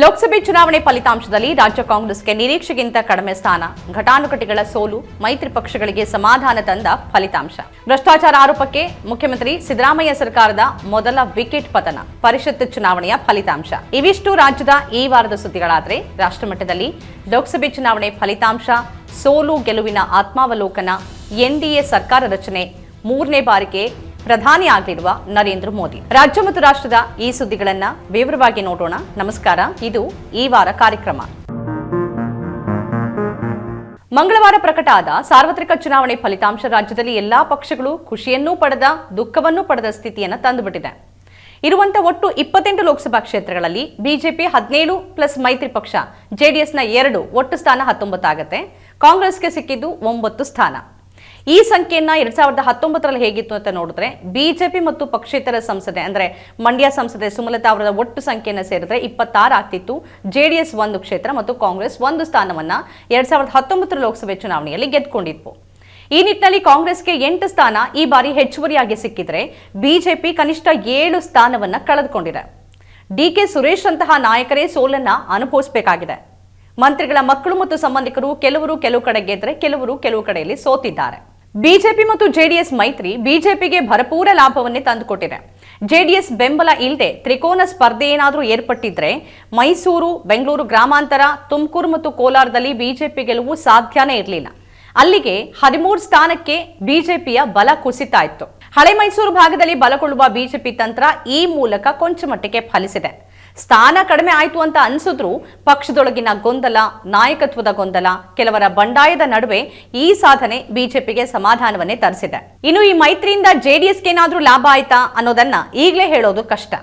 ಲೋಕಸಭೆ ಚುನಾವಣೆ ಫಲಿತಾಂಶದಲ್ಲಿ ರಾಜ್ಯ ಕಾಂಗ್ರೆಸ್ಗೆ ನಿರೀಕ್ಷೆಗಿಂತ ಕಡಿಮೆ ಸ್ಥಾನ. ಘಟಾನುಘಟಿಗಳ ಸೋಲು, ಮೈತ್ರಿ ಪಕ್ಷಗಳಿಗೆ ಸಮಾಧಾನ ತಂದ ಫಲಿತಾಂಶ. ಭ್ರಷ್ಟಾಚಾರ ಆರೋಪಕ್ಕೆ ಮುಖ್ಯಮಂತ್ರಿ ಸಿದ್ದರಾಮಯ್ಯ ಸರ್ಕಾರದ ಮೊದಲ ವಿಕೆಟ್ ಪತನ, ಪರಿಷತ್ ಚುನಾವಣೆಯ ಫಲಿತಾಂಶ. ಇವಿಷ್ಟು ರಾಜ್ಯದ ಈ ವಾರದ ಸುದ್ದಿಗಳಾದರೆ, ರಾಷ್ಟ್ರಮಟ್ಟದಲ್ಲಿ ಲೋಕಸಭೆ ಚುನಾವಣೆ ಫಲಿತಾಂಶ, ಸೋಲು ಗೆಲುವಿನ ಆತ್ಮಾವಲೋಕನ, ಎನ್ಡಿಎ ಸರ್ಕಾರ ರಚನೆ ಮೂರನೇ ಬಾರಿಗೆ ಪ್ರಧಾನಿ ಆಗಲಿರುವ ನರೇಂದ್ರ ಮೋದಿ. ರಾಜ್ಯ ಮತ್ತು ರಾಷ್ಟ್ರದ ಈ ಸುದ್ದಿಗಳನ್ನ ವಿವರವಾಗಿ ನೋಡೋಣ. ನಮಸ್ಕಾರ. ಇದು ಈ ವಾರ ಕಾರ್ಯಕ್ರಮ. ಮಂಗಳವಾರ ಪ್ರಕಟ ಆದ ಸಾರ್ವತ್ರಿಕ ಚುನಾವಣೆ ಫಲಿತಾಂಶ ರಾಜ್ಯದಲ್ಲಿ ಎಲ್ಲಾ ಪಕ್ಷಗಳು ಖುಷಿಯನ್ನೂ ಪಡೆದ, ದುಃಖವನ್ನೂ ಪಡೆದ ಸ್ಥಿತಿಯನ್ನು ತಂದುಬಿಟ್ಟಿದೆ. ಇರುವಂತ ಒಟ್ಟು ಇಪ್ಪತ್ತೆಂಟು ಲೋಕಸಭಾ ಕ್ಷೇತ್ರಗಳಲ್ಲಿ ಬಿಜೆಪಿ ಹದಿನೇಳು ಪ್ಲಸ್ ಮೈತ್ರಿ ಪಕ್ಷ, ಜೆಡಿಎಸ್ನ ಎರಡು, ಒಟ್ಟು ಸ್ಥಾನ ಹತ್ತೊಂಬತ್ತಾಗತ್ತೆ. ಕಾಂಗ್ರೆಸ್ಗೆ ಸಿಕ್ಕಿದ್ದು ಒಂಬತ್ತು ಸ್ಥಾನ. ಈ ಸಂಖ್ಯೆಯನ್ನ ಎರಡ್ ಸಾವಿರದ ಹತ್ತೊಂಬತ್ತರಲ್ಲಿ ಹೇಗಿತ್ತು ಅಂತ ನೋಡಿದ್ರೆ ಬಿಜೆಪಿ ಮತ್ತು ಪಕ್ಷೇತರ ಸಂಸದೆ, ಅಂದ್ರೆ ಮಂಡ್ಯ ಸಂಸದೆ ಸುಮಲತಾ ಅವರ ಒಟ್ಟು ಸಂಖ್ಯೆಯನ್ನು ಸೇರಿದ್ರೆ ಇಪ್ಪತ್ತಾರು ಆಗ್ತಿತ್ತು. ಜೆಡಿಎಸ್ ಒಂದು ಕ್ಷೇತ್ರ ಮತ್ತು ಕಾಂಗ್ರೆಸ್ ಒಂದು ಸ್ಥಾನವನ್ನ ಎರಡ್ ಸಾವಿರದ ಹತ್ತೊಂಬತ್ತರ ಲೋಕಸಭೆ ಚುನಾವಣೆಯಲ್ಲಿ ಗೆದ್ದುಕೊಂಡಿತ್ತು ಈ ನಿಟ್ಟಿನಲ್ಲಿ ಕಾಂಗ್ರೆಸ್ಗೆ ಎಂಟು ಸ್ಥಾನ, ಈ ಬಾರಿ ಹೆಚ್ಚುವರಿಯಾಗಿ ಸಿಕ್ಕಿದ್ರೆ ಬಿಜೆಪಿ ಕನಿಷ್ಠ ಏಳು ಸ್ಥಾನವನ್ನ ಕಳೆದುಕೊಂಡಿದೆ. ಡಿಕೆ ಸುರೇಶ್ ಅಂತಹ ನಾಯಕರೇ ಸೋಲನ್ನ ಅನುಭವಿಸಬೇಕಾಗಿದೆ. ಮಂತ್ರಿಗಳ ಮಕ್ಕಳು ಮತ್ತು ಸಂಬಂಧಿಕರು ಕೆಲವರು ಕೆಲವು ಕಡೆ ಗೆದ್ರೆ, ಕೆಲವರು ಕೆಲವು ಕಡೆಯಲ್ಲಿ ಸೋತಿದ್ದಾರೆ. ಬಿಜೆಪಿ ಮತ್ತು ಜೆಡಿಎಸ್ ಮೈತ್ರಿ ಬಿಜೆಪಿಗೆ ಭರಪೂರ ಲಾಭವನ್ನೇ ತಂದುಕೊಟ್ಟಿದೆ ಜೆಡಿಎಸ್ ಬೆಂಬಲ ಇಲ್ಲದೆ ತ್ರಿಕೋನ ಸ್ಪರ್ಧೆ ಏನಾದರೂ ಏರ್ಪಟ್ಟಿದ್ರೆ ಮೈಸೂರು, ಬೆಂಗಳೂರು ಗ್ರಾಮಾಂತರ, ತುಮಕೂರು ಮತ್ತು ಕೋಲಾರದಲ್ಲಿ ಬಿಜೆಪಿ ಗೆಲುವು ಸಾಧ್ಯನೇ ಇರಲಿಲ್ಲ. ಅಲ್ಲಿಗೆ ಹದಿಮೂರು ಸ್ಥಾನಕ್ಕೆ ಬಿಜೆಪಿಯ ಬಲ ಕುಸಿತಾ ಇತ್ತು ಹಳೆ ಮೈಸೂರು ಭಾಗದಲ್ಲಿ ಬಲಗೊಳ್ಳುವ ಬಿಜೆಪಿ ತಂತ್ರ ಈ ಮೂಲಕ ಕೊಂಚ ಮಟ್ಟಿಗೆ ಫಲಿಸಿದೆ. ಸ್ಥಾನ ಕಡಿಮೆ ಆಯ್ತು ಅಂತ ಅನ್ಸಿದ್ರು, ಪಕ್ಷದೊಳಗಿನ ಗೊಂದಲ, ನಾಯಕತ್ವದ ಗೊಂದಲ, ಕೆಲವರ ಬಂಡಾಯದ ನಡುವೆ ಈ ಸಾಧನೆ ಬಿಜೆಪಿಗೆ ಸಮಾಧಾನವನ್ನೇ ತರಿಸಿದೆ. ಇನ್ನು ಈ ಮೈತ್ರಿಯಿಂದ ಜೆಡಿಎಸ್ಗೆ ಏನಾದರೂ ಲಾಭ ಆಯ್ತಾ ಅನ್ನೋದನ್ನ ಈಗಲೇ ಹೇಳೋದು ಕಷ್ಟ.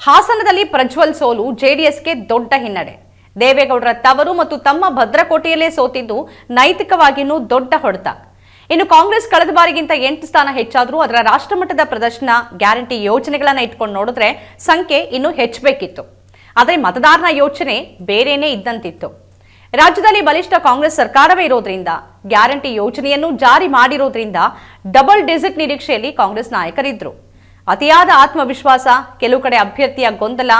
ಹಾಸನದಲ್ಲಿ ಪ್ರಜ್ವಲ್ ಸೋಲು ಜೆಡಿಎಸ್ಗೆ ದೊಡ್ಡ ಹಿನ್ನಡೆ. ದೇವೇಗೌಡರ ತವರು ಮತ್ತು ತಮ್ಮ ಭದ್ರಕೋಟೆಯಲ್ಲೇ ಸೋತಿದ್ದು ನೈತಿಕವಾಗಿಯೂ ದೊಡ್ಡ ಹೊಡೆತ. ಇನ್ನು ಕಾಂಗ್ರೆಸ್ ಕಳೆದ ಬಾರಿಗಿಂತ ಎಂಟು ಸ್ಥಾನ ಹೆಚ್ಚಾದರೂ ಅದರ ರಾಷ್ಟ್ರಮಟ್ಟದ ಪ್ರದರ್ಶನ ಗ್ಯಾರಂಟಿ ಯೋಜನೆಗಳನ್ನ ಇಟ್ಕೊಂಡು ನೋಡಿದ್ರೆ ಸಂಖ್ಯೆ ಇನ್ನೂ ಹೆಚ್ಚಬೇಕಿತ್ತು. ಆದರೆ ಮತದಾರನ ಯೋಚನೆ ಬೇರೆನೇ ಇದ್ದಂತಿತ್ತು. ರಾಜ್ಯದಲ್ಲಿ ಬಲಿಷ್ಠ ಕಾಂಗ್ರೆಸ್ ಸರ್ಕಾರವೇ ಇರೋದ್ರಿಂದ, ಗ್ಯಾರಂಟಿ ಯೋಜನೆಯನ್ನು ಜಾರಿ ಮಾಡಿರೋದ್ರಿಂದ ಡಬಲ್ ಡಿಜಿಟ್ ನಿರೀಕ್ಷೆಯಲ್ಲಿ ಕಾಂಗ್ರೆಸ್ ನಾಯಕರಿದ್ರು. ಅತಿಯಾದ ಆತ್ಮವಿಶ್ವಾಸ, ಕೆಲವು ಕಡೆ ಅಭ್ಯರ್ಥಿಯ ಗೊಂದಲ,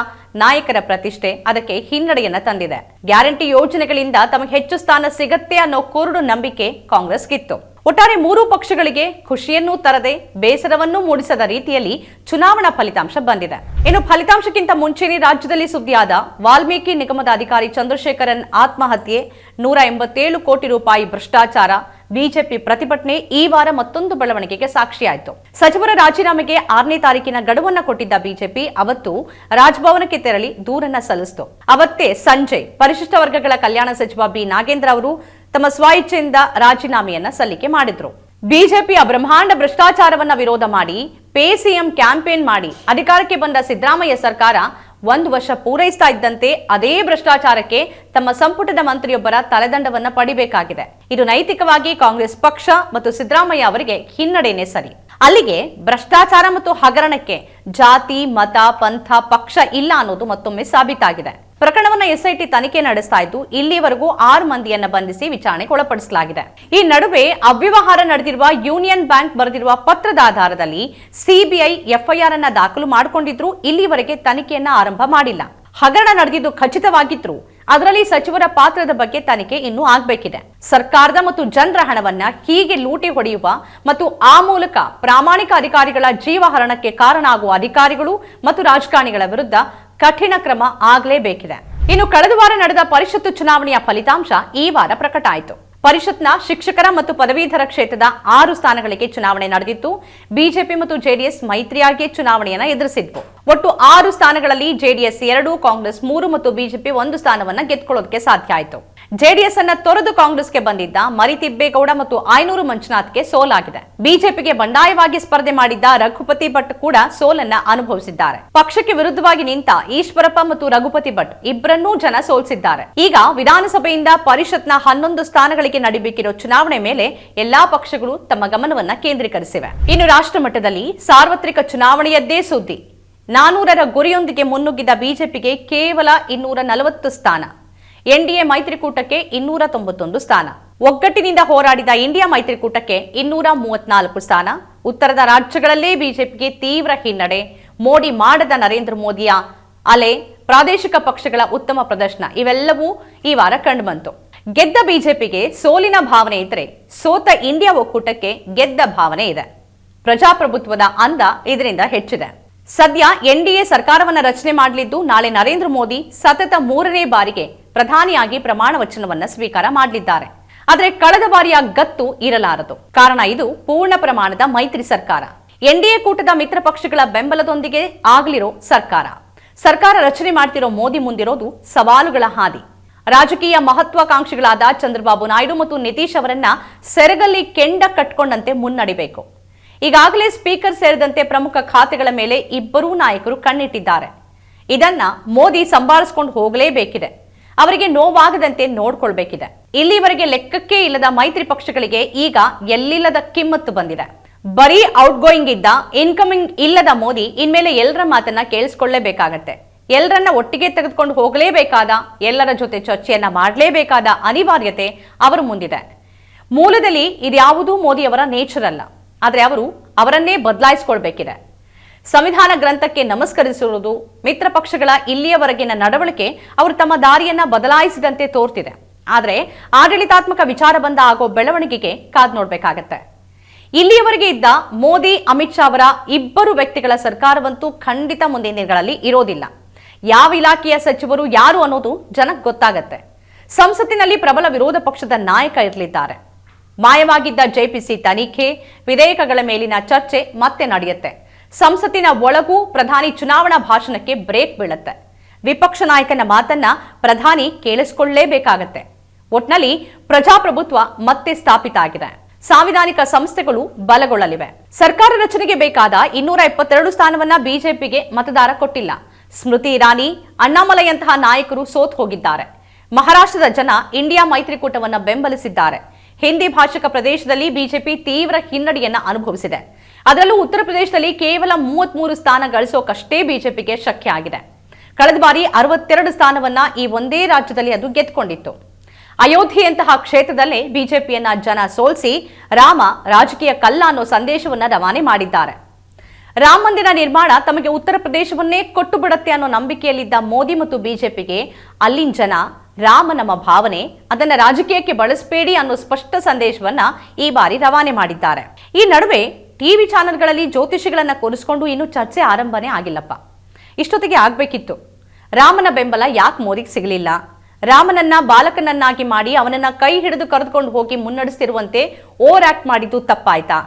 ನಾಯಕರ ಪ್ರತಿಷ್ಠೆ ಅದಕ್ಕೆ ಹಿನ್ನಡೆಯನ್ನ ತಂದಿದೆ. ಗ್ಯಾರಂಟಿ ಯೋಜನೆಗಳಿಂದ ತಮಗೆ ಹೆಚ್ಚು ಸ್ಥಾನ ಸಿಗತ್ತೆ ಅನ್ನೋ ಕುರುಡು ನಂಬಿಕೆ ಕಾಂಗ್ರೆಸ್ಗಿತ್ತು. ಒಟ್ಟಾರೆ ಮೂರು ಪಕ್ಷಗಳಿಗೆ ಖುಷಿಯನ್ನೂ ತರದೆ ಬೇಸರವನ್ನೂ ಮೂಡಿಸದ ರೀತಿಯಲ್ಲಿ ಚುನಾವಣಾ ಫಲಿತಾಂಶ ಬಂದಿದೆ. ಇನ್ನು ಫಲಿತಾಂಶಕ್ಕಿಂತ ಮುಂಚೆನೇ ರಾಜ್ಯದಲ್ಲಿ ಸುದ್ದಿಯಾದ ವಾಲ್ಮೀಕಿ ನಿಗಮದ ಅಧಿಕಾರಿ ಚಂದ್ರಶೇಖರನ್ ಆತ್ಮಹತ್ಯೆ, ನೂರ ಎಂಬತ್ತೇಳು ಕೋಟಿ ರೂಪಾಯಿ ಭ್ರಷ್ಟಾಚಾರ, ಬಿಜೆಪಿ ಪ್ರತಿಭಟನೆ ಈ ವಾರ ಮತ್ತೊಂದು ಬೆಳವಣಿಗೆಗೆ ಸಾಕ್ಷಿಯಾಯಿತು. ಸಚಿವರ ರಾಜೀನಾಮೆಗೆ ಆರನೇ ತಾರೀಕಿನ ಗಡುವನ್ನ ಕೊಟ್ಟಿದ್ದ ಬಿಜೆಪಿ ಅವತ್ತು ರಾಜಭವನಕ್ಕೆ ತೆರಳಿ ದೂರನ್ನ ಸಲ್ಲಿಸಿತು. ಅವತ್ತೇ ಸಂಜೆ ಪರಿಶಿಷ್ಟ ವರ್ಗಗಳ ಕಲ್ಯಾಣ ಸಚಿವ ಬಿ ನಾಗೇಂದ್ರ ಅವರು ತಮ್ಮ ಸ್ವಇಚ್ಛೆಯಿಂದ ರಾಜೀನಾಮೆಯನ್ನ ಸಲ್ಲಿಕೆ ಮಾಡಿದ್ರು. ಬಿಜೆಪಿಯ ಬ್ರಹ್ಮಾಂಡ ಭ್ರಷ್ಟಾಚಾರವನ್ನ ವಿರೋಧ ಮಾಡಿ, ಪೇ ಸಿಎಂ ಕ್ಯಾಂಪೇನ್ ಮಾಡಿ ಅಧಿಕಾರಕ್ಕೆ ಬಂದ ಸಿದ್ದರಾಮಯ್ಯ ಸರ್ಕಾರ ಒಂದು ವರ್ಷ ಪೂರೈಸ್ತಾ ಇದ್ದಂತೆ ಅದೇ ಭ್ರಷ್ಟಾಚಾರಕ್ಕೆ ತಮ್ಮ ಸಂಪುಟದ ಮಂತ್ರಿಯೊಬ್ಬರ ತಲೆದಂಡವನ್ನ ಪಡಿಬೇಕಾಗಿದೆ. ಇದು ನೈತಿಕವಾಗಿ ಕಾಂಗ್ರೆಸ್ ಪಕ್ಷ ಮತ್ತು ಸಿದ್ದರಾಮಯ್ಯ ಅವರಿಗೆ ಹಿನ್ನಡೆನೇ ಸರಿ. ಅಲ್ಲಿಗೆ ಭ್ರಷ್ಟಾಚಾರ ಮತ್ತು ಹಗರಣಕ್ಕೆ ಜಾತಿ, ಮತ, ಪಂಥ, ಪಕ್ಷ ಇಲ್ಲ ಅನ್ನೋದು ಮತ್ತೊಮ್ಮೆ ಸಾಬೀತಾಗಿದೆ. ಪ್ರಕರಣವನ್ನ ಎಸ್ಐಟಿ ತನಿಖೆ ನಡೆಸ್ತಾ ಇದ್ದು, ಇಲ್ಲಿವರೆಗೂ ಆರು ಮಂದಿಯನ್ನ ಬಂಧಿಸಿ ವಿಚಾರಣೆಗೆ ಒಳಪಡಿಸಲಾಗಿದೆ ಈ ನಡುವೆ ಅವ್ಯವಹಾರ ನಡೆದಿರುವ ಯೂನಿಯನ್ ಬ್ಯಾಂಕ್ ಬರೆದಿರುವ ಪತ್ರದ ಆಧಾರದಲ್ಲಿ ಸಿಬಿಐ ಎಫ್ಐಆರ್ ಅನ್ನ ದಾಖಲು ಮಾಡಿಕೊಂಡಿದ್ರು, ಇಲ್ಲಿವರೆಗೆ ತನಿಖೆಯನ್ನ ಆರಂಭ ಮಾಡಿಲ್ಲ. ಹಗರಣ ನಡೆದಿದ್ದು ಖಚಿತವಾಗಿದ್ರು ಅದರಲ್ಲಿ ಸಚಿವರ ಪಾತ್ರದ ಬಗ್ಗೆ ತನಿಖೆ ಇನ್ನೂ ಆಗ್ಬೇಕಿದೆ. ಸರ್ಕಾರದ ಮತ್ತು ಜನರ ಹಣವನ್ನ ಹೀಗೆ ಲೂಟಿ ಹೊಡೆಯುವ ಮತ್ತು ಆ ಮೂಲಕ ಪ್ರಾಮಾಣಿಕ ಅಧಿಕಾರಿಗಳ ಜೀವಹರಣಕ್ಕೆ ಕಾರಣ ಆಗುವ ಅಧಿಕಾರಿಗಳು ಮತ್ತು ರಾಜಕಾರಣಿಗಳ ವಿರುದ್ಧ ಕಠಿಣ ಕ್ರಮ ಆಗಲೇಬೇಕಿದೆ. ಇನ್ನು ಕಳೆದ ವಾರ ನಡೆದ ಪರಿಷತ್ತು ಚುನಾವಣೆಯ ಫಲಿತಾಂಶ ಈ ವಾರ ಪ್ರಕಟ ಆಯಿತು. ಪರಿಷತ್ನ ಶಿಕ್ಷಕರ ಮತ್ತು ಪದವೀಧರ ಕ್ಷೇತ್ರದ ಆರು ಸ್ಥಾನಗಳಿಗೆ ಚುನಾವಣೆ ನಡೆದಿತ್ತು. ಬಿಜೆಪಿ ಮತ್ತು ಜೆಡಿಎಸ್ ಮೈತ್ರಿಯಾಗಿ ಚುನಾವಣೆಯನ್ನು ಎದುರಿಸಿದ್ವು. ಒಟ್ಟು ಆರು ಸ್ಥಾನಗಳಲ್ಲಿ ಜೆಡಿಎಸ್ ಎರಡು, ಕಾಂಗ್ರೆಸ್ ಮೂರು ಮತ್ತು ಬಿಜೆಪಿ ಒಂದು ಸ್ಥಾನವನ್ನ ಗೆದ್ಕೊಳ್ಳೋದಕ್ಕೆ ಸಾಧ್ಯ ಆಯಿತು. ಜೆಡಿಎಸ್ ಅನ್ನ ತೊರೆದು ಕಾಂಗ್ರೆಸ್ಗೆ ಬಂದಿದ್ದ ಮರಿತಿಬ್ಬೇಗೌಡ ಮತ್ತು ಆಯನೂರು ಮಂಜುನಾಥ್ಗೆ ಸೋಲಾಗಿದೆ. ಬಿಜೆಪಿಗೆ ಬಂಡಾಯವಾಗಿ ಸ್ಪರ್ಧೆ ಮಾಡಿದ್ದ ರಘುಪತಿ ಭಟ್ ಕೂಡ ಸೋಲನ್ನ ಅನುಭವಿಸಿದ್ದಾರೆ. ಪಕ್ಷಕ್ಕೆ ವಿರುದ್ಧವಾಗಿ ನಿಂತ ಈಶ್ವರಪ್ಪ ಮತ್ತು ರಘುಪತಿ ಭಟ್ ಇಬ್ಬರನ್ನೂ ಜನ ಸೋಲಿಸಿದ್ದಾರೆ. ಈಗ ವಿಧಾನಸಭೆಯಿಂದ ಪರಿಷತ್ನ ಹನ್ನೊಂದು ಸ್ಥಾನಗಳಿಗೆ ನಡಿಬೇಕಿರೋ ಚುನಾವಣೆ ಮೇಲೆ ಎಲ್ಲಾ ಪಕ್ಷಗಳು ತಮ್ಮ ಗಮನವನ್ನ ಕೇಂದ್ರೀಕರಿಸಿವೆ. ಇನ್ನು ರಾಷ್ಟ್ರ ಮಟ್ಟದಲ್ಲಿ ಸಾರ್ವತ್ರಿಕ ಚುನಾವಣೆಯದ್ದೇ ಸುದ್ದಿ. ನಾನೂರರ ಗುರಿಯೊಂದಿಗೆ ಮುನ್ನುಗ್ಗಿದ ಬಿಜೆಪಿಗೆ ಕೇವಲ ಇನ್ನೂರ ನಲವತ್ತು ಸ್ಥಾನ. ಎನ್ಡಿಎ ಮೈತ್ರಿಕೂಟಕ್ಕೆ ಇನ್ನೂರ ತೊಂಬತ್ತೊಂದು ಸ್ಥಾನ. ಒಗ್ಗಟ್ಟಿನಿಂದ ಹೋರಾಡಿದ ಇಂಡಿಯಾ ಮೈತ್ರಿಕೂಟಕ್ಕೆ ಇನ್ನೂರ ಮೂವತ್ನಾಲ್ಕು ಸ್ಥಾನ. ಉತ್ತರದ ರಾಜ್ಯಗಳಲ್ಲೇ ಬಿಜೆಪಿಗೆ ತೀವ್ರ ಹಿನ್ನಡೆ. ಮೋಡಿ ಮಾಡದ ನರೇಂದ್ರ ಮೋದಿಯ ಅಲೆ, ಪ್ರಾದೇಶಿಕ ಪಕ್ಷಗಳ ಉತ್ತಮ ಪ್ರದರ್ಶನ, ಇವೆಲ್ಲವೂ ಈ ವಾರ ಕಂಡುಬಂತು ಗೆದ್ದ ಬಿಜೆಪಿಗೆ ಸೋಲಿನ ಭಾವನೆ ಇದ್ದರೆ ಸೋತ ಇಂಡಿಯಾ ಒಕ್ಕೂಟಕ್ಕೆ ಗೆದ್ದ ಭಾವನೆ ಇದೆ. ಪ್ರಜಾಪ್ರಭುತ್ವದ ಅಂದ ಇದರಿಂದ ಹೆಚ್ಚಿದೆ. ಸದ್ಯ ಎನ್ಡಿಎ ಸರ್ಕಾರವನ್ನ ರಚನೆ ಮಾಡಲಿದ್ದು ನಾಳೆ ನರೇಂದ್ರ ಮೋದಿ ಸತತ ಮೂರನೇ ಬಾರಿಗೆ ಪ್ರಧಾನಿಯಾಗಿ ಪ್ರಮಾಣ ವಚನವನ್ನ ಸ್ವೀಕಾರ ಮಾಡಲಿದ್ದಾರೆ. ಆದರೆ ಕಳೆದ ಬಾರಿಯ ಗತ್ತು ಇರಲಾರದು. ಕಾರಣ ಇದು ಪೂರ್ಣ ಪ್ರಮಾಣದ ಮೈತ್ರಿ ಸರ್ಕಾರ. ಎನ್ಡಿಎ ಕೂಟದ ಮಿತ್ರ ಪಕ್ಷಗಳ ಬೆಂಬಲದೊಂದಿಗೆ ಆಗಲಿರೋ ಸರ್ಕಾರ. ಸರ್ಕಾರ ರಚನೆ ಮಾಡ್ತಿರೋ ಮೋದಿ ಮುಂದಿರೋದು ಸವಾಲುಗಳ ಹಾದಿ. ರಾಜಕೀಯ ಮಹತ್ವಾಕಾಂಕ್ಷಿಗಳಾದ ಚಂದ್ರಬಾಬು ನಾಯ್ಡು ಮತ್ತು ನಿತೀಶ್ ಅವರನ್ನ ಸೆರಗಲ್ಲಿ ಕೆಂಡ ಕಟ್ಕೊಂಡಂತೆ ಮುನ್ನಡಿಬೇಕು. ಈಗಾಗಲೇ ಸ್ಪೀಕರ್ ಸೇರಿದಂತೆ ಪ್ರಮುಖ ಖಾತೆಗಳ ಮೇಲೆ ಇಬ್ಬರೂ ನಾಯಕರು ಕಣ್ಣಿಟ್ಟಿದ್ದಾರೆ. ಇದನ್ನ ಮೋದಿ ಸಂಭಾಳಿಸ್ಕೊಂಡು ಹೋಗಲೇಬೇಕಿದೆ. ಅವರಿಗೆ ನೋವಾಗದಂತೆ ನೋಡ್ಕೊಳ್ಬೇಕಿದೆ. ಇಲ್ಲಿವರೆಗೆ ಲೆಕ್ಕಕ್ಕೆ ಇಲ್ಲದ ಮೈತ್ರಿ ಪಕ್ಷಗಳಿಗೆ ಈಗ ಎಲ್ಲಿಲ್ಲದ ಕಿಮ್ಮತ್ತು ಬಂದಿದೆ. ಬರೀ ಔಟ್ ಗೋಯಿಂಗ್ ಇದ್ದ ಇನ್ಕಮಿಂಗ್ ಇಲ್ಲದ ಮೋದಿ ಇನ್ಮೇಲೆ ಎಲ್ಲರ ಮಾತನ್ನ ಕೇಳಿಸ್ಕೊಳ್ಳೇಬೇಕಾಗತ್ತೆ. ಎಲ್ಲರನ್ನ ಒಟ್ಟಿಗೆ ತೆಗೆದುಕೊಂಡು ಹೋಗಲೇಬೇಕಾದ, ಎಲ್ಲರ ಜೊತೆ ಚರ್ಚೆಯನ್ನ ಮಾಡಲೇಬೇಕಾದ ಅನಿವಾರ್ಯತೆ ಅವರ ಮುಂದಿದೆ. ಮೂಲದಲ್ಲಿ ಇದ್ಯಾವುದೂ ಮೋದಿಯವರ ನೇಚರ್ ಅಲ್ಲ. ಆದರೆ ಅವರು ಅವರನ್ನೇ ಬದಲಾಯಿಸಿಕೊಳ್ಬೇಕಿದೆ. ಸಂವಿಧಾನ ಗ್ರಂಥಕ್ಕೆ ನಮಸ್ಕರಿಸಿರುವುದು ಮಿತ್ರ ಪಕ್ಷಗಳ ಇಲ್ಲಿಯವರೆಗಿನ ನಡವಳಿಕೆ ಅವರು ತಮ್ಮ ದಾರಿಯನ್ನ ಬದಲಾಯಿಸಿದಂತೆ ತೋರ್ತಿದೆ. ಆದರೆ ಆಡಳಿತಾತ್ಮಕ ವಿಚಾರ ಬಂದ ಆಗೋ ಬೆಳವಣಿಗೆಗೆ ಕಾದ್ ನೋಡ್ಬೇಕಾಗತ್ತೆ. ಇಲ್ಲಿಯವರೆಗೆ ಇದ್ದ ಮೋದಿ, ಅಮಿತ್ ಶಾ ಅವರ ಇಬ್ಬರು ವ್ಯಕ್ತಿಗಳ ಸರ್ಕಾರವಂತೂ ಖಂಡಿತ ಮುಂದಿನ ದಿನಗಳಲ್ಲಿ ಇರೋದಿಲ್ಲ. ಯಾವ ಇಲಾಖೆಯ ಸಚಿವರು ಯಾರು ಅನ್ನೋದು ಜನಕ್ಕೆ ಗೊತ್ತಾಗತ್ತೆ. ಸಂಸತ್ತಿನಲ್ಲಿ ಪ್ರಬಲ ವಿರೋಧ ಪಕ್ಷದ ನಾಯಕ ಇರಲಿದ್ದಾರೆ. ಮಾಯವಾಗಿದ್ದ ಜೆಪಿಸಿ ತನಿಖೆ, ವಿಧೇಯಕಗಳ ಮೇಲಿನ ಚರ್ಚೆ ಮತ್ತೆ ನಡೆಯುತ್ತೆ. ಸಂಸತ್ತಿನ ಒಳಗೂ ಪ್ರಧಾನಿ ಚುನಾವಣಾ ಭಾಷಣಕ್ಕೆ ಬ್ರೇಕ್ ಬೀಳುತ್ತೆ. ವಿಪಕ್ಷ ನಾಯಕನ ಮಾತನ್ನ ಪ್ರಧಾನಿ ಕೇಳಿಸಿಕೊಳ್ಳಲೇಬೇಕಾಗತ್ತೆ ಒಟ್ನಲ್ಲಿ ಪ್ರಜಾಪ್ರಭುತ್ವ ಮತ್ತೆ ಸ್ಥಾಪಿತ ಆಗಿದೆ. ಸಾಂವಿಧಾನಿಕ ಸಂಸ್ಥೆಗಳು ಬಲಗೊಳ್ಳಲಿವೆ. ಸರ್ಕಾರ ರಚನೆಗೆ ಬೇಕಾದ ಇನ್ನೂರ ಇಪ್ಪತ್ತೆರಡು ಸ್ಥಾನವನ್ನ ಬಿಜೆಪಿಗೆ ಮತದಾರ ಕೊಟ್ಟಿಲ್ಲ. ಸ್ಮೃತಿ ಇರಾನಿ, ಅಣ್ಣಾಮಲೈಯಂತಹ ನಾಯಕರು ಸೋತ್ ಹೋಗಿದ್ದಾರೆ. ಮಹಾರಾಷ್ಟ್ರದ ಜನ ಇಂಡಿಯಾ ಮೈತ್ರಿಕೂಟವನ್ನ ಬೆಂಬಲಿಸಿದ್ದಾರೆ. ಹಿಂದಿ ಭಾಷಿಕ ಪ್ರದೇಶದಲ್ಲಿ ಬಿಜೆಪಿ ತೀವ್ರ ಹಿನ್ನಡೆಯನ್ನ ಅನುಭವಿಸಿದೆ. ಅದರಲ್ಲೂ ಉತ್ತರ ಪ್ರದೇಶದಲ್ಲಿ ಕೇವಲ ಮೂವತ್ಮೂರು ಸ್ಥಾನ ಗಳಿಸೋಕಷ್ಟೇ ಬಿಜೆಪಿಗೆ ಶಕ್ಯ ಆಗಿದೆ. ಕಳೆದ ಬಾರಿ ಅರವತ್ತೆರಡು ಸ್ಥಾನವನ್ನ ಈ ಒಂದೇ ರಾಜ್ಯದಲ್ಲಿ ಅದು ಗೆದ್ದುಕೊಂಡಿತ್ತು. ಅಯೋಧ್ಯೆಯಂತಹ ಕ್ಷೇತ್ರದಲ್ಲೇ ಬಿಜೆಪಿಯನ್ನ ಜನ ಸೋಲಿಸಿ ರಾಮ ರಾಜಕೀಯ ಕಲ್ಲ ಅನ್ನೋ ಸಂದೇಶವನ್ನ ರವಾನೆ ಮಾಡಿದ್ದಾರೆ. ರಾಮ ಮಂದಿರ ನಿರ್ಮಾಣ ತಮಗೆ ಉತ್ತರ ಪ್ರದೇಶವನ್ನೇ ಕೊಟ್ಟು ಬಿಡತ್ತೆ ಅನ್ನೋ ನಂಬಿಕೆಯಲ್ಲಿದ್ದ ಮೋದಿ ಮತ್ತು ಬಿಜೆಪಿಗೆ ಅಲ್ಲಿನ ಜನ ರಾಮ ನಮ್ಮ ಭಾವನೆ, ಅದನ್ನ ರಾಜಕೀಯಕ್ಕೆ ಬಳಸಬೇಡಿ ಅನ್ನೋ ಸ್ಪಷ್ಟ ಸಂದೇಶವನ್ನ ಈ ಬಾರಿ ರವಾನೆ ಮಾಡಿದ್ದಾರೆ. ಈ ನಡುವೆ ಟಿವಿ ಚಾನೆಲ್ಗಳಲ್ಲಿ ಜ್ಯೋತಿಷಿಗಳನ್ನ ಕೊರಿಸ್ಕೊಂಡು ಇನ್ನೂ ಚರ್ಚೆ ಆರಂಭನೇ ಆಗಿಲ್ಲಪ್ಪ. ಇಷ್ಟೊತ್ತಿಗೆ ಆಗ್ಬೇಕಿತ್ತು. ರಾಮನ ಬೆಂಬಲ ಯಾಕೆ ಮೋದಿಗೆ ಸಿಗಲಿಲ್ಲ? ರಾಮನನ್ನ ಬಾಲಕನನ್ನಾಗಿ ಮಾಡಿ ಅವನನ್ನ ಕೈ ಹಿಡಿದು ಕರೆದುಕೊಂಡು ಹೋಗಿ ಮುನ್ನಡೆಸ್ತಿರುವಂತೆ ಓವರ್ ಆಕ್ಟ್ ಮಾಡಿದ್ದು ತಪ್ಪಾಯ್ತಾ?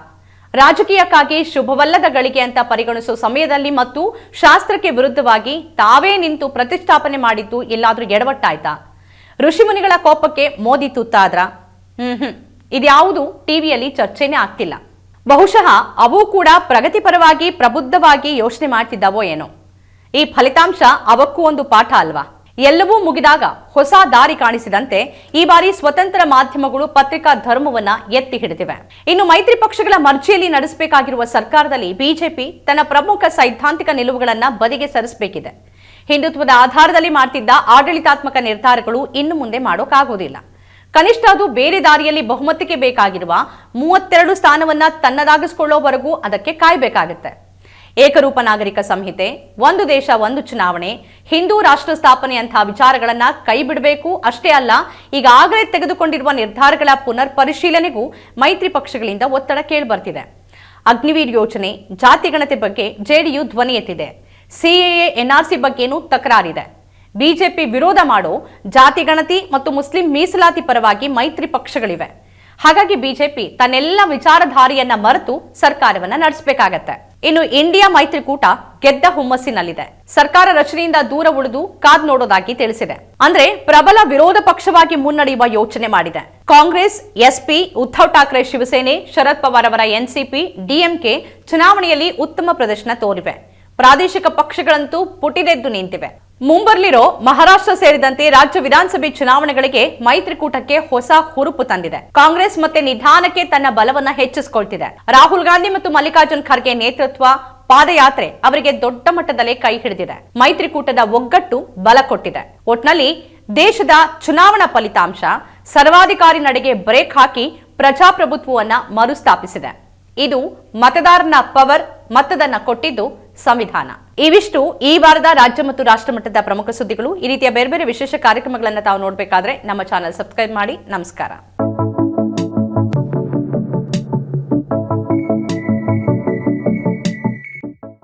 ರಾಜಕೀಯಕ್ಕಾಗಿ ಶುಭವಲ್ಲದ ಗಳಿಗೆ ಅಂತ ಪರಿಗಣಿಸೋ ಸಮಯದಲ್ಲಿ ಮತ್ತು ಶಾಸ್ತ್ರಕ್ಕೆ ವಿರುದ್ಧವಾಗಿ ತಾವೇ ನಿಂತು ಪ್ರತಿಷ್ಠಾಪನೆ ಮಾಡಿದ್ದು ಎಲ್ಲಾದರೂ ಎಡವಟ್ಟಾಯ್ತಾ? ಋಷಿಮುನಿಗಳ ಕೋಪಕ್ಕೆ ಮೋದಿ ತುತ್ತಾದ್ರ? ಹ್ಮ್ ಹ್ಮ್. ಇದ್ಯಾವುದು ಟಿವಿಯಲ್ಲಿ ಚರ್ಚೆನೇ ಆಗ್ತಿಲ್ಲ. ಬಹುಶಃ ಅವು ಕೂಡ ಪ್ರಗತಿಪರವಾಗಿ ಪ್ರಬುದ್ಧವಾಗಿ ಯೋಚನೆ ಮಾಡ್ತಿದ್ದಾವೋ ಏನೋ. ಈ ಫಲಿತಾಂಶ ಅವಕ್ಕೂ ಒಂದು ಪಾಠ ಅಲ್ವಾ? ಎಲ್ಲವೂ ಮುಗಿದಾಗ ಹೊಸ ದಾರಿ ಕಾಣಿಸಿದಂತೆ ಈ ಬಾರಿ ಸ್ವತಂತ್ರ ಮಾಧ್ಯಮಗಳು ಪತ್ರಿಕಾ ಧರ್ಮವನ್ನ ಎತ್ತಿ ಹಿಡಿದಿವೆ. ಇನ್ನು ಮೈತ್ರಿ ಪಕ್ಷಗಳ ಮರ್ಜಿಯಲ್ಲಿ ನಡೆಸಬೇಕಾಗಿರುವ ಸರ್ಕಾರದಲ್ಲಿ ಬಿಜೆಪಿ ತನ್ನ ಪ್ರಮುಖ ಸೈದ್ಧಾಂತಿಕ ನಿಲುವುಗಳನ್ನ ಬದಿಗೆ ಸರಿಸಬೇಕಿದೆ. ಹಿಂದುತ್ವದ ಆಧಾರದಲ್ಲಿ ಮಾಡ್ತಿದ್ದ ಆಡಳಿತಾತ್ಮಕ ನಿರ್ಧಾರಗಳು ಇನ್ನು ಮುಂದೆ ಮಾಡೋಕ್ಕಾಗೋದಿಲ್ಲ ಕನಿಷ್ಠ ಅದು ಬೇರೆ ದಾರಿಯಲ್ಲಿ ಬಹುಮತಕ್ಕೆ ಬೇಕಾಗಿರುವ ಮೂವತ್ತೆರಡು ಸ್ಥಾನವನ್ನ ತನ್ನದಾಗಿಸಿಕೊಳ್ಳೋವರೆಗೂ ಅದಕ್ಕೆ ಕಾಯಬೇಕಾಗುತ್ತೆ. ಏಕರೂಪ ನಾಗರಿಕ ಸಂಹಿತೆ, ಒಂದು ದೇಶ, ಒಂದು ಚುನಾವಣೆ, ಹಿಂದೂ ರಾಷ್ಟ್ರ ಸ್ಥಾಪನೆಯಂತಹ ವಿಚಾರಗಳನ್ನ ಕೈ ಬಿಡಬೇಕು ಅಷ್ಟೇ ಅಲ್ಲ ಈಗಾಗಲೇ ತೆಗೆದುಕೊಂಡಿರುವ ನಿರ್ಧಾರಗಳ ಪುನರ್ ಪರಿಶೀಲನೆಗೂ ಮೈತ್ರಿ ಪಕ್ಷಗಳಿಂದ ಒತ್ತಡ ಕೇಳಿಬರ್ತಿದೆ. ಅಗ್ನಿವೀರ್ ಯೋಜನೆ, ಜಾತಿ ಗಣತಿ ಬಗ್ಗೆ ಜೆಡಿಯು ಧ್ವನಿ ಎತ್ತಿದೆ. ಸಿಎಎ, ಎನ್ಆರ್ಸಿ ಬಗ್ಗೆನೂ ತಕರಾರಿದೆ. ಬಿಜೆಪಿ ವಿರೋಧ ಮಾಡೋ ಜಾತಿ ಗಣತಿ ಮತ್ತು ಮುಸ್ಲಿಂ ಮೀಸಲಾತಿ ಪರವಾಗಿ ಮೈತ್ರಿ ಪಕ್ಷಗಳಿವೆ. ಹಾಗಾಗಿ ಬಿಜೆಪಿ ತನ್ನೆಲ್ಲ ವಿಚಾರಧಾರಿಯನ್ನ ಮರೆತು ಸರ್ಕಾರವನ್ನ ನಡೆಸಬೇಕಾಗತ್ತೆ. ಇನ್ನು ಇಂಡಿಯಾ ಮೈತ್ರಿಕೂಟ ಗೆದ್ದ ಹುಮ್ಮಸ್ಸಿನಲ್ಲಿದೆ. ಸರ್ಕಾರ ರಚನೆಯಿಂದ ದೂರ ಉಳಿದು ಕಾದ್ ನೋಡೋದಾಗಿ ತಿಳಿಸಿದೆ. ಅಂದ್ರೆ ಪ್ರಬಲ ವಿರೋಧ ಪಕ್ಷವಾಗಿ ಮುನ್ನಡೆಯುವ ಯೋಚನೆ ಮಾಡಿದೆ. ಕಾಂಗ್ರೆಸ್, ಎಸ್ಪಿ, ಉದ್ಧವ್ ಠಾಕ್ರೆ, ಶಿವಸೇನೆ, ಶರದ್ ಪವಾರ್ ಅವರ ಎನ್ಸಿಪಿ, ಡಿಎಂಕೆ ಚುನಾವಣೆಯಲ್ಲಿ ಉತ್ತಮ ಪ್ರದರ್ಶನ ತೋರಿವೆ. ಪ್ರಾದೇಶಿಕ ಪಕ್ಷಗಳಂತೂ ಪುಟಿದೆದ್ದು ನಿಂತಿವೆ. ಮುಂಬರ್ಲಿರೋ ಮಹಾರಾಷ್ಟ್ರ ಸೇರಿದಂತೆ ರಾಜ್ಯ ವಿಧಾನಸಭೆ ಚುನಾವಣೆಗಳಿಗೆ ಮೈತ್ರಿಕೂಟಕ್ಕೆ ಹೊಸ ಹುರುಪು ತಂದಿದೆ. ಕಾಂಗ್ರೆಸ್ ಮತ್ತೆ ನಿಧಾನಕ್ಕೆ ತನ್ನ ಬಲವನ್ನ ಹೆಚ್ಚಿಸಿಕೊಳ್ತಿದೆ. ರಾಹುಲ್ ಗಾಂಧಿ ಮತ್ತು ಮಲ್ಲಿಕಾರ್ಜುನ್ ಖರ್ಗೆ ನೇತೃತ್ವ ಪಾದಯಾತ್ರೆ ಅವರಿಗೆ ದೊಡ್ಡ ಮಟ್ಟದಲ್ಲೇ ಕೈ ಹಿಡಿದಿದೆ. ಮೈತ್ರಿಕೂಟದ ಒಗ್ಗಟ್ಟು ಬಲ ಕೊಟ್ಟಿದೆ. ಒಟ್ನಲ್ಲಿ ದೇಶದ ಚುನಾವಣಾ ಫಲಿತಾಂಶ ಸರ್ವಾಧಿಕಾರಿ ನಡೆಗೆ ಬ್ರೇಕ್ ಹಾಕಿ ಪ್ರಜಾಪ್ರಭುತ್ವವನ್ನ ಮರುಸ್ಥಾಪಿಸಿದೆ. ಇದು ಮತದಾರನ ಪವರ್, ಮತದನ್ನ ಕೊಟ್ಟಿದ್ದು ಸಂವಿಧಾನ. ಇವಿಷ್ಟು ಈ ವಾರದ ರಾಜ್ಯ ಮತ್ತು ರಾಷ್ಟ್ರ ಮಟ್ಟದ ಪ್ರಮುಖ ಸುದ್ದಿಗಳು. ಈ ರೀತಿಯ ಬೇರೆ ಬೇರೆ ವಿಶೇಷ ಕಾರ್ಯಕ್ರಮಗಳನ್ನು ತಾವು ನೋಡಬೇಕಾದ್ರೆ ನಮ್ಮ ಚಾನೆಲ್ ಸಬ್ಸ್ಕ್ರೈಬ್ ಮಾಡಿ. ನಮಸ್ಕಾರ.